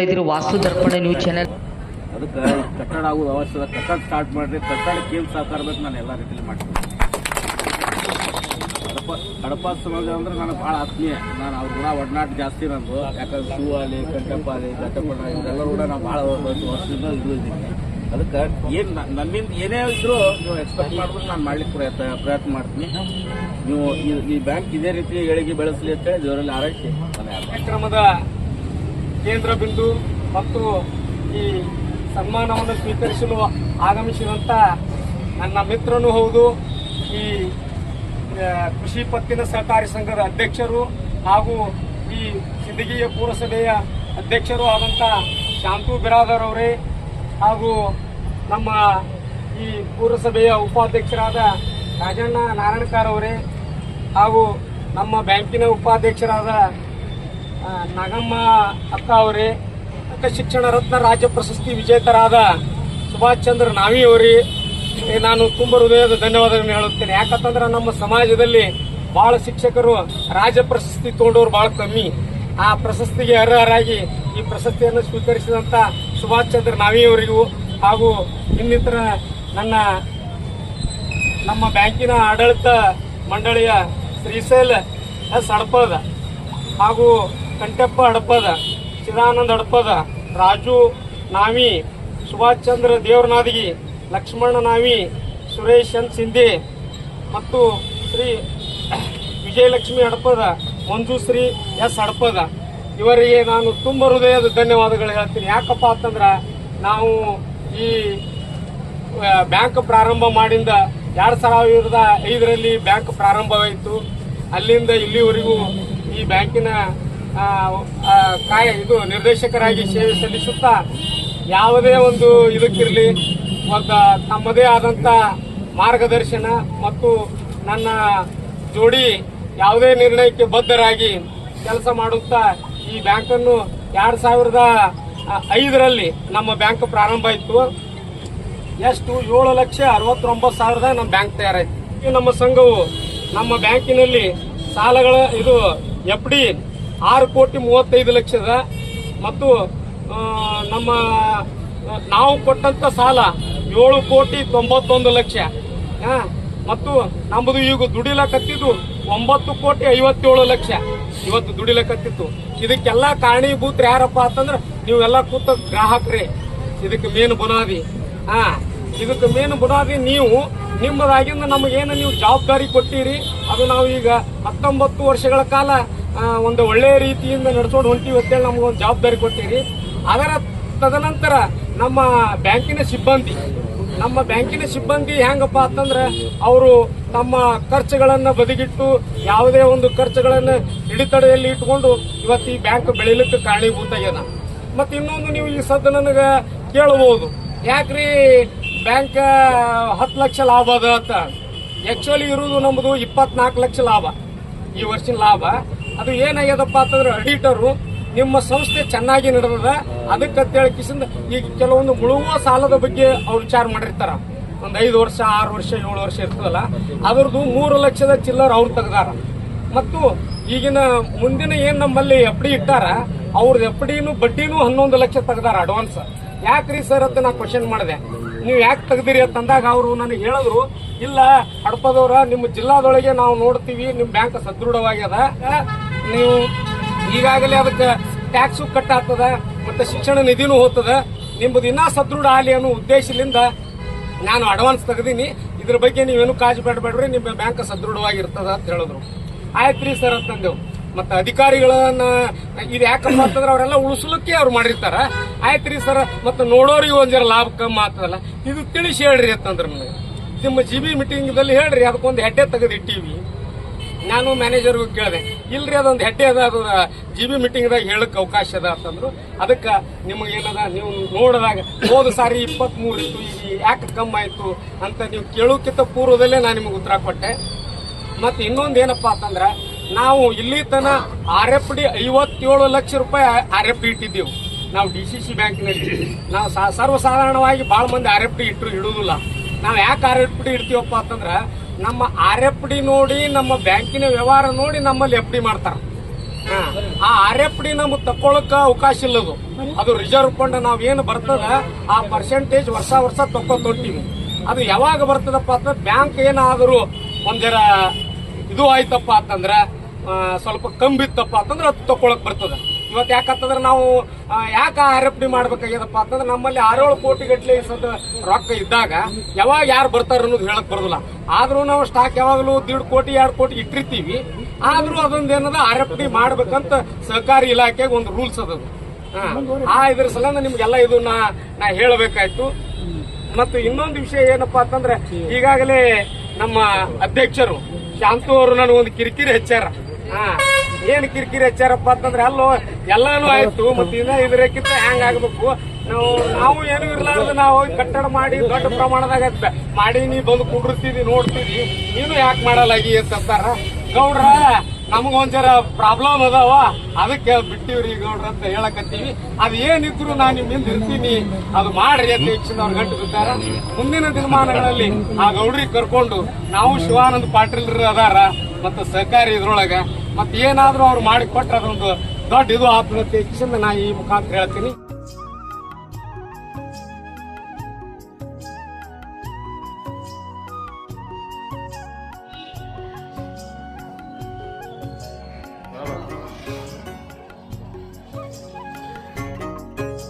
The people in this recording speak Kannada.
ನೋಡ್ತಾ ಇದ್ದೀರಿ ವಾಸ್ತು ದರ್ಪಣ ನ್ಯೂಸ್ ಚಾನೆಲ್ ಅದಕ್ಕೆ ಕಟ್ಟಡ ಆಗೋದು ಅವಶ್ಯಕ ಕಟ್ಟಡ ಸ್ಟಾರ್ಟ್ ಮಾಡ್ರಿ ಕಟ್ಟಡಕ್ಕೆ ಏನು ಸಹಕಾರ ಬೇಕು ನಾನು ಎಲ್ಲ ರೀತಿಯಲ್ಲಿ ಮಾಡ್ತೀನಿ. ಕಡಪ ಕಡಪ ಸಮಾಜ ಅಂದ್ರೆ ನನಗೆ ಭಾಳ ಆತ್ಮೀಯ. ನಾನು ಅವ್ರ ಕೂಡ ಒಡನಾಟ ಜಾಸ್ತಿ ನಂದು. ಯಾಕಂದ್ರೆ ಶೂ ಆಲಿ ಕಂಟಪ್ಪ ಆಗಲಿ ಕಟ್ಟಪ್ಪಣ ಇವರೆಲ್ಲರೂ ಕೂಡ ನಾನು ಭಾಳ ವರ್ಷದಿಂದ ಇದು ಇದ್ದೀನಿ ಅದಕ್ಕೆ ಏನು ನಮ್ಮಿಂದ ಏನೇ ಇದ್ರೂ ನೀವು ಎಕ್ಸ್ಪೆಕ್ಟ್ ಮಾಡ್ಬಿಟ್ಟು ನಾನು ಮಾಡ್ಲಿಕ್ಕೆ ಪ್ರಯತ್ನ ಪ್ರಯತ್ನ ಮಾಡ್ತೀನಿ. ನೀವು ಈ- ಈ ಬ್ಯಾಂಕ್ ಇದೇ ರೀತಿ ಏಳಿಗೆ ಬೆಳೆಸಲಿ ಅಂತೇಳಿ ದೇವರಲ್ಲಿ ಆರೈಸಿ ಕಾರ್ಯಕ್ರಮದ ಕೇಂದ್ರ ಬಿಂದು ಮತ್ತು ಈ ಸನ್ಮಾನವನ್ನು ಸ್ವೀಕರಿಸಲು ಆಗಮಿಸಿದಂಥ ನನ್ನ ಮಿತ್ರನೂ ಹೌದು. ಈ ಕೃಷಿ ಪತ್ತಿನ ಸಹಕಾರಿ ಸಂಘದ ಅಧ್ಯಕ್ಷರು ಹಾಗೂ ಈ ಸಿಂದಗಿಯ ಪುರಸಭೆಯ ಅಧ್ಯಕ್ಷರು ಆದಂಥ ಶಾಂತು ಬಿರಾದರ್ ಅವರೇ ಹಾಗೂ ನಮ್ಮ ಈ ಪುರಸಭೆಯ ಉಪಾಧ್ಯಕ್ಷರಾದ ರಾಜಣ್ಣ ನಾರಾಯಣಕಾರ್ ಅವರೇ ಹಾಗೂ ನಮ್ಮ ಬ್ಯಾಂಕಿನ ಉಪಾಧ್ಯಕ್ಷರಾದ ನಾಗಮ್ಮ ಅಕ್ಕ ಅವರೇ, ಅಕ್ಕ ಶಿಕ್ಷಣ ರತ್ನ ರಾಜ್ಯ ಪ್ರಶಸ್ತಿ ವಿಜೇತರಾದ ಸುಭಾಷ್ ಚಂದ್ರ ನಾವಿ ಅವರೇ ನಾನು ತುಂಬ ಹೃದಯದ ಧನ್ಯವಾದಗಳನ್ನು ಹೇಳುತ್ತೇನೆ. ಯಾಕಂತಂದ್ರೆ ನಮ್ಮ ಸಮಾಜದಲ್ಲಿ ಬಹಳ ಶಿಕ್ಷಕರು ರಾಜ್ಯ ಪ್ರಶಸ್ತಿ ತಗೊಂಡವರು ಬಹಳ ಕಮ್ಮಿ. ಆ ಪ್ರಶಸ್ತಿಗೆ ಅರ್ಹರಾಗಿ ಈ ಪ್ರಶಸ್ತಿಯನ್ನು ಸ್ವೀಕರಿಸಿದಂತ ಸುಭಾಷ್ ಚಂದ್ರ ನಾವಿ ಅವರಿಗೂ ಹಾಗೂ ಇನ್ನಿತರ ನನ್ನ ನಮ್ಮ ಬ್ಯಾಂಕಿನ ಆಡಳಿತ ಮಂಡಳಿಯ ಶ್ರೀಶೈಲ್ ಎಸ್ ಹಡಪದ ಹಾಗೂ ಕಂಟಪ್ಪ ಹಡಪದ, ಚಿದಾನಂದ ಹಡಪದ, ರಾಜು, ನಾವಿ ಸುಭಾಷ್ ಚಂದ್ರ ದೇವರನಾದಗಿ, ಲಕ್ಷ್ಮಣ ನಾವಿ, ಸುರೇಶ್ ಚಂದ್ ಸಿಂಧೆ ಮತ್ತು ಶ್ರೀ ವಿಜಯಲಕ್ಷ್ಮಿ ಹಡಪದ ಮಂಜುಶ್ರೀ ಎಸ್ ಹಡಪದ. ಇವರಿಗೆ ನಾನು ತುಂಬ ಹೃದಯದ ಧನ್ಯವಾದಗಳು ಹೇಳ್ತೀನಿ. ಯಾಕಪ್ಪ ಅಂತಂದ್ರೆ ನಾವು ಈ ಬ್ಯಾಂಕ್ ಪ್ರಾರಂಭ ಮಾಡಿಂದ ಎರಡು ಸಾವಿರದ ಐದರಲ್ಲಿ ಬ್ಯಾಂಕ್ ಪ್ರಾರಂಭವಾಯಿತು. ಅಲ್ಲಿಂದ ಇಲ್ಲಿವರೆಗೂ ಈ ಬ್ಯಾಂಕಿನ ಕಾಯ ಇದು ನಿರ್ದೇಶಕರಾಗಿ ಸೇವೆ ಸಲ್ಲಿಸುತ್ತಾ ಯಾವುದೇ ಒಂದು ಇದಕ್ಕಿರಲಿ ಒಂದು ತಮ್ಮದೇ ಆದಂಥ ಮಾರ್ಗದರ್ಶನ ಮತ್ತು ನನ್ನ ಜೋಡಿ ಯಾವುದೇ ನಿರ್ಣಯಕ್ಕೆ ಬದ್ಧರಾಗಿ ಕೆಲಸ ಮಾಡುತ್ತಾ ಈ ಬ್ಯಾಂಕನ್ನು ಎರಡು ಸಾವಿರದ ಐದರಲ್ಲಿ ನಮ್ಮ ಬ್ಯಾಂಕ್ ಪ್ರಾರಂಭ ಆಯಿತು. ಎಷ್ಟು? ಏಳು ಲಕ್ಷ ಅರವತ್ತೊಂಬತ್ತು ಸಾವಿರದ ನಮ್ಮ ಬ್ಯಾಂಕ್ ತಯಾರಾಯಿತು. ನಮ್ಮ ಸಂಘವು ನಮ್ಮ ಬ್ಯಾಂಕಿನಲ್ಲಿ ಸಾಲಗಳ ಇದು ಎಫ್ ಡಿ ಆರು ಕೋಟಿ ಮೂವತ್ತೈದು ಲಕ್ಷದ ಮತ್ತು ನಮ್ಮ ನಾವು ಕೊಟ್ಟಂತ ಸಾಲ ಏಳು ಕೋಟಿ ತೊಂಬತ್ತೊಂದು ಲಕ್ಷ. ಮತ್ತು ನಮ್ಮದು ಈಗ ದುಡಿಲಕತ್ತಿದ್ದು ಒಂಬತ್ತು ಕೋಟಿ ಐವತ್ತೇಳು ಲಕ್ಷ. ಇವತ್ತು ದುಡಿಲಕತ್ತಿತ್ತು. ಇದಕ್ಕೆಲ್ಲ ಕಾರಣೀಭೂತರು ಯಾರಪ್ಪ ಅಂತಂದ್ರೆ ನೀವೆಲ್ಲ ಕೂತ ಗ್ರಾಹಕರೇ. ಇದಕ್ಕೆ ಮೇನ್ ಬುನಾದಿ. ಹಾ ಇದಕ್ಕೆ ಮೇನ್ ಬುನಾದಿ ನೀವು. ನಿಮ್ಮದಾಗಿಂದ ನಮಗೇನು ನೀವು ಜವಾಬ್ದಾರಿ ಕೊಟ್ಟಿರಿ? ಅದು ನಾವು ಈಗ ಹತ್ತೊಂಬತ್ತು ವರ್ಷಗಳ ಕಾಲ ಒಂದು ಒಳ್ಳೆಯ ರೀತಿಯಿಂದ ನಡ್ಸ್ಕೊಂಡು ಹೊಂಟಿವಿ ಅಂತೇಳಿ ನಮಗೊಂದು ಜವಾಬ್ದಾರಿ ಕೊಟ್ಟಿರಿ ಅದರ ತದನಂತರ ನಮ್ಮ ಬ್ಯಾಂಕಿನ ಸಿಬ್ಬಂದಿ, ನಮ್ಮ ಬ್ಯಾಂಕಿನ ಸಿಬ್ಬಂದಿ ಹೆಂಗಪ್ಪ ಅಂತಂದ್ರೆ ಅವರು ತಮ್ಮ ಖರ್ಚುಗಳನ್ನು ಬದಿಗಿಟ್ಟು ಯಾವುದೇ ಒಂದು ಖರ್ಚುಗಳನ್ನು ಹಿಡಿತಡೆಯಲ್ಲಿ ಇಟ್ಕೊಂಡು ಇವತ್ತು ಈ ಬ್ಯಾಂಕ್ ಬೆಳೀಲಿಕ್ಕೆ ಕಾರಣೀಭೂತ ಮತ್ತು ಮತ್ತೆ ಇನ್ನೊಂದು ನೀವು ಈ ಸದ್ದು ನನಗೆ ಕೇಳಬಹುದು ಯಾಕ್ರಿ ಬ್ಯಾಂಕ್ ಹತ್ತು ಲಕ್ಷ ಲಾಭ ಅದ ಅಂತ. ಆ್ಯಕ್ಚುಲಿ ಇರುವುದು ನಮ್ಮದು ಇಪ್ಪತ್ನಾಲ್ಕು ಲಕ್ಷ ಲಾಭ. ಈ ವರ್ಷಿನ ಲಾಭ. ಅದು ಏನಾಗ್ಯದಪ್ಪ ಅಂತಂದ್ರೆ ಅಡಿಟರು ನಿಮ್ಮ ಸಂಸ್ಥೆ ಚೆನ್ನಾಗಿ ನಡೆದದ. ಅದಕ್ಕಂತೇಳಿ ಕಿಸಿಂದ ಈಗ ಕೆಲವೊಂದು ಮುಳುಗುವ ಸಾಲದ ಬಗ್ಗೆ ಅವ್ರು ವಿಚಾರ ಮಾಡಿರ್ತಾರ. ಒಂದು ಐದು ವರ್ಷ, ಆರು ವರ್ಷ, ಏಳು ವರ್ಷ ಇರ್ತದಲ್ಲ. ಅದ್ರದ್ದು ಮೂರು ಲಕ್ಷದ ಚಿಲ್ಲರ್ ಅವ್ರು ತೆಗ್ದಾರ. ಮತ್ತು ಈಗಿನ ಮುಂದಿನ ಏನು ನಮ್ಮಲ್ಲಿ ಎಫ್ ಡಿ ಇಟ್ಟಾರ, ಅವ್ರದ್ದು ಎಫ್ ಡಿನೂ ಬಡ್ಡಿನೂ ಹನ್ನೊಂದು ಲಕ್ಷ ತೆಗ್ದಾರ ಅಡ್ವಾನ್ಸ್. ಯಾಕ್ರಿ ಸರ್ ಅಂತ ನಾ ಕ್ವಶನ್ ಮಾಡಿದೆ. ನೀವು ಯಾಕೆ ತೆಗ್ದಿರಿ ಅಂತಂದಾಗ ಅವರು ನನಗೆ ಹೇಳಿದ್ರು, ಇಲ್ಲ, ಹಡಪದವ್ರ, ನಿಮ್ಮ ಜಿಲ್ಲಾದೊಳಗೆ ನಾವು ನೋಡ್ತೀವಿ ನಿಮ್ಮ ಬ್ಯಾಂಕ್ ಸದೃಢವಾಗ್ಯದ. ನೀವು ಈಗಾಗಲೇ ಅದಕ್ಕೆ ಟ್ಯಾಕ್ಸು ಕಟ್ ಆಗ್ತದ ಮತ್ತೆ ಶಿಕ್ಷಣ ನಿಧಿನೂ ಹೋಗ್ತದ. ನಿಮ್ಮದು ಇನ್ನೂ ಸದೃಢ ಆಗಲಿ ಅನ್ನೋ ಉದ್ದೇಶದಿಂದ ನಾನು ಅಡ್ವಾನ್ಸ್ ತೆಗ್ದೀನಿ. ಇದ್ರ ಬಗ್ಗೆ ನೀವೇನು ಕಾಜು ಬೇಡಬೇಡ್ರಿ ನಿಮ್ಮ ಬ್ಯಾಂಕ್ ಸದೃಢವಾಗಿರ್ತದ ಅಂತ ಹೇಳಿದ್ರು. ಆಯ್ತು ರೀ ಸರ್ ಅಂತಂದೆವು ಮತ್ತೆ ಅಧಿಕಾರಿಗಳನ್ನ ಇದು ಯಾಕಪ್ಪ ಅಂತಂದ್ರೆ ಅವರೆಲ್ಲ ಉಳಿಸ್ಲಿಕ್ಕೆ ಅವ್ರು ಮಾಡಿರ್ತಾರ. ಆಯ್ತು ಸರ್, ಮತ್ತೆ ನೋಡೋರಿಗೆ ಒಂದಿರ ಲಾಭ ಕಮ್ಮಿ ಆಗ್ತದಲ್ಲ ಇದು ತಿಳಿಸಿ ಹೇಳ್ರಿ ಅಂತಂದ್ರೆ ನನಗೆ ನಿಮ್ಮ ಜಿ ಬಿ ಮೀಟಿಂಗ್ದಲ್ಲಿ ಹೇಳ್ರಿ, ಅದಕ್ಕೊಂದು ಹೆಡ್ಡೆ ತೆಗೆದು ಇಟ್ಟೀವಿ. ನಾನು ಮ್ಯಾನೇಜರ್ಗೂ ಕೇಳಿದೆ, ಇಲ್ರಿ ಅದೊಂದು ಹೆಡ್ಡೆ ಅದ, ಅದು ಜಿ ಬಿ ಮೀಟಿಂಗ್ದಾಗ ಹೇಳಕ್ಕೆ ಅವಕಾಶ ಅದ ಅಂತಂದ್ರು. ಅದಕ್ಕೆ ನಿಮಗೆ ಏನದ, ನೀವು ನೋಡಿದಾಗ ಹೋದ ಸಾರಿ ಇಪ್ಪತ್ತ್ ಮೂರು ಇತ್ತು, ಈಗ ಯಾಕೆ ಕಮ್ಮಿ ಆಯ್ತು ಅಂತ ನೀವು ಕೇಳೋಕ್ಕಿಂತ ಪೂರ್ವದಲ್ಲೇ ನಾನು ನಿಮಗೆ ಉತ್ತರ ಕೊಟ್ಟೆ. ಮತ್ತೆ ಇನ್ನೊಂದು ಏನಪ್ಪ ಅಂತಂದ್ರ ನಾವು ಇಲ್ಲಿ ತನ ಆರ್ ಎಫ್ ಡಿ ಐವತ್ತೇಳು ಲಕ್ಷ ರೂಪಾಯಿ ಆರ್ ಎಫ್ ಡಿ ಇಟ್ಟಿದ್ದೇವೆ. ನಾವು ಡಿ ಸಿ ಸಿ ಬ್ಯಾಂಕ್ನಲ್ಲಿ. ನಾವು ಸರ್ವಸಾಧಾರಣವಾಗಿ ಭಾಳ ಮಂದಿ ಆರ್ ಎಫ್ ಡಿ ಇಟ್ಟರು ಇಡುವುದಿಲ್ಲ ನಾವು ಯಾಕೆ ಆರ್ ಎಫ್ ಡಿ ಇಡ್ತೀವಪ್ಪ ಅಂತಂದ್ರೆ ನಮ್ಮ ಆರ್ ಎಫ್ ಡಿ ನೋಡಿ, ನಮ್ಮ ಬ್ಯಾಂಕಿನ ವ್ಯವಹಾರ ನೋಡಿ ನಮ್ಮಲ್ಲಿ ಎಫ್ ಡಿ ಮಾಡ್ತಾರೆ. ಆ ಆರ್ ಎಫ್ ಡಿ ನಮಗೆ ತಕ್ಕೊಳಕ ಅವಕಾಶ ಇಲ್ಲದು. ಅದು ರಿಸರ್ವ್ ಫಂಡ್ ನಾವು ಏನು ಬರ್ತದ, ಆ ಪರ್ಸೆಂಟೇಜ್ ವರ್ಷ ವರ್ಷ ತಕ್ಕೊಂತ ಹೊಂಟೀವಿ ಅದು ಯಾವಾಗ ಬರ್ತದಪ್ಪ ಅಂತ ಬ್ಯಾಂಕ್ ಏನಾದರೂ ಒಂದರ ಇದು ಆಯ್ತಪ್ಪ ಅಂತಂದ್ರ ಸ್ವಲ್ಪ ಕಂಬಿತ್ತಪ್ಪ ಅಂತಂದ್ರೆ ಅದು ತಕೊಳಕ್ ಬರ್ತದೆ. ಇವತ್ತು ಯಾಕಂತಂದ್ರೆ ನಾವು ಯಾಕೆ ಆರ್ ಎಫ್ ಡಿ ಮಾಡ್ಬೇಕಾಗ್ಯದಪ್ಪ ಅಂತಂದ್ರೆ ನಮ್ಮಲ್ಲಿ ಆರೇಳು ಕೋಟಿ ಗಟ್ಲೆ ಸದ ರೊಕ್ಕ ಇದ್ದಾಗ ಯಾವಾಗ ಯಾರು ಬರ್ತಾರ ಅನ್ನೋದು ಹೇಳಕ್ ಬರೋದಿಲ್ಲ. ಆದ್ರೂ ನಾವು ಸ್ಟಾಕ್ ಯಾವಾಗಲೂ ದೀಡ್ ಕೋಟಿ, ಎರಡು ಕೋಟಿ ಇಟ್ಟಿರ್ತೀವಿ. ಆದ್ರೂ ಅದೊಂದು ಏನದ, ಆರ್ ಎಫ್ ಡಿ ಮಾಡ್ಬೇಕಂತ ಸಹಕಾರಿ ಇಲಾಖೆಗೆ ಒಂದು ರೂಲ್ಸ್ ಅದದು ಹಾ. ಆ ಇದ್ರ ಸಲಂದ ನಿಮ್ಗೆಲ್ಲ ಇದು ನಾ ಹೇಳಬೇಕಾಯ್ತು. ಮತ್ತು ಇನ್ನೊಂದು ವಿಷಯ ಏನಪ್ಪಾ ಅಂತಂದ್ರೆ ಈಗಾಗಲೇ ನಮ್ಮ ಅಧ್ಯಕ್ಷರು ಶಾಂತು ಅವರು ನನಗೊಂದು ಕಿರಿಕಿರಿ ಹೆಚ್ಚಾರ. ಏನ್ ಕಿರಿಕಿರಿ ಹೆಚ್ಚಾರಪ್ಪ ಅಂತಂದ್ರೆ ಅಲ್ಲೋ, ಎಲ್ಲಾನು ಆಯ್ತು, ಮತ್ತೆ ಇನ್ನ ಇದ್ರಕ್ಕಿಂತ ಹ್ಯಾಂಗ್ ಆಗ್ಬೇಕು ನಾವು ನಾವು ಏನು ಇರ್ಲಾರ್ದು ನಾವು ಕಟ್ಟಡ ಮಾಡಿ ದೊಡ್ಡ ಪ್ರಮಾಣದಾಗ ಮಾಡಿ ನೀ ಬಂದು ಕುಡಿರ್ತಿದಿ ನೋಡ್ತೀವಿ ನೀನು ಯಾಕೆ ಮಾಡಲಾಗಿ ಅಂತಾರ? ಗೌಡ್ರ ನಮಗೊಂಚರ ಪ್ರಾಬ್ಲಮ್ ಅದಾವ. ಅದಕ್ಕೆ ಬಿಟ್ಟಿವ್ರಿ ಗೌಡ್ರ ಅಂತ ಹೇಳಕತ್ತೀವಿ. ಅದ್ ಏನಿದ್ರು ನಾನು ನಿಮ್ಮಿಂದ ಇರ್ತೀನಿ. ಅದು ಮಾಡ್ರಿ ಅಂತ ಅವ್ರ ಗಂಟು ಬಿದ್ದಾರ ಮುಂದಿನ ದಿನಮಾನಗಳಲ್ಲಿ ಆ ಗೌಡ್ರಿಗೆ ಕರ್ಕೊಂಡು ನಾವು ಶಿವಾನಂದ ಪಾಟೀಲ್ ಅದಾರ. ಮತ್ತು ಸಹಕಾರಿ ಇದ್ರೊಳಗ ಮತ್ ಏನಾದರೂ ಅವ್ರು ಮಾಡಿ ಕೊಟ್ಟರೆ ಅದೊಂದು ದೊಡ್ಡ ಇದು ಆತ್ಮಹತ್ಯೆ ನಾ ಈ ಮುಖಾಂತರ ಹೇಳ್ತೀನಿ.